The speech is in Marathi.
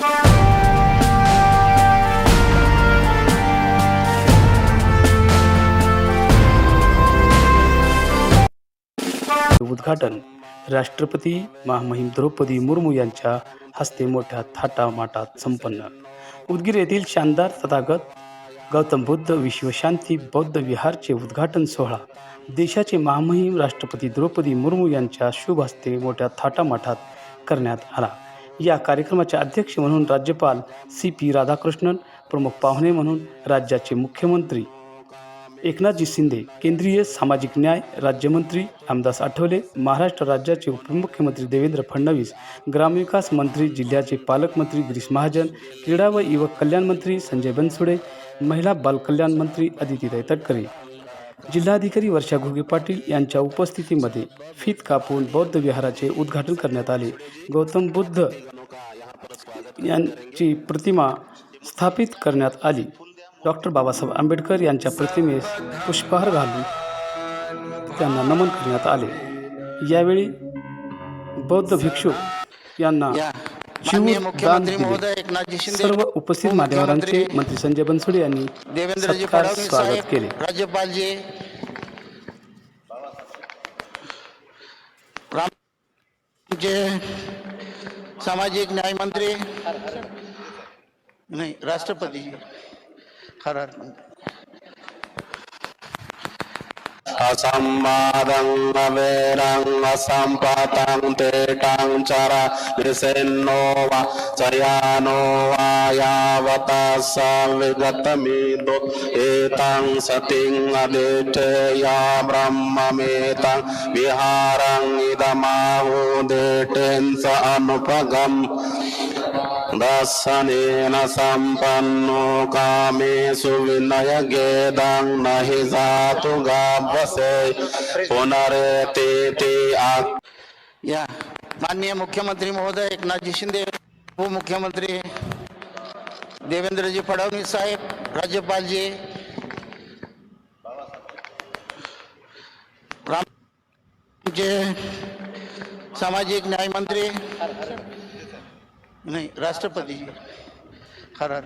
उद्घाटन राष्ट्रपती महामहिम द्रौपदी मुर्मू यांच्या हस्ते मोठ्या थाटामाटात संपन्न. उदगीर येथील शानदार तथागत गौतम बुद्ध विश्वशांती बौद्ध विहारचे उद्घाटन सोहळा. देशाचे महामहिम राष्ट्रपती द्रौपदी मुर्मू यांच्या शुभ हस्ते मोठ्या थाटामाटात करण्यात आला. या कार्यक्रमाचे अध्यक्ष म्हणून राज्यपाल सी पी राधाकृष्णन प्रमुख पाहुणे म्हणून राज्याचे मुख्यमंत्री एकनाथजी शिंदे केंद्रीय सामाजिक न्याय राज्यमंत्री रामदास आठवले महाराष्ट्र राज्याचे उपमुख्यमंत्री देवेंद्र फडणवीस ग्रामविकास मंत्री जिल्ह्याचे पालकमंत्री गिरीश महाजन क्रीडा व युवक कल्याण मंत्री संजय बनसुडे महिला बालकल्याण मंत्री अदितीताई तटकरे जिल्हाधिकारी वर्षा घुगे पाटील यांच्या उपस्थितीमध्ये फीत कापून बौद्ध विहाराचे उद्घाटन करण्यात आले. गौतम बुद्ध यांची प्रतिमा स्थापित करण्यात आली. डॉक्टर बाबासाहेब आंबेडकर यांच्या प्रतिमेस पुष्पहार घालून त्यांना नमन करण्यात आले. यावेळी बौद्ध भिक्षू यांना मुख्यमंत्री. महोदय एकनाथजी शिंदे सर्व उपस्थित मान्यवरांचे मंत्री संजय बनसोडे यांनी देवेंद्रजी फडणवीस स्वागत केले राज्यपालजी रामचे सामाजिक न्याय मंत्री नाही राष्ट्रपती อาสัมมาดังนเวรังอาสัมปะตังเตตังจาระนิเสนโนวะจยานโนวายาวตาสาวิกตมีตุเอตังสติงอเดเจยาบรัมมเมตังวิหารังอิดมาหูเดเตนสอนุปกรรม सम्पन्नो कामेषु विनयगेदं न हि जातु गावसे पुनरेतीति आ- या माननीय मुख्यमंत्री महोदय एकनाथजी शिंदे उपमुख्यमंत्री देवेंद्रजी फडणवीस साहेब राज्यपालजी रामचे सामाजिक न्याय मंत्री नाही राष्ट्रपती. खरा.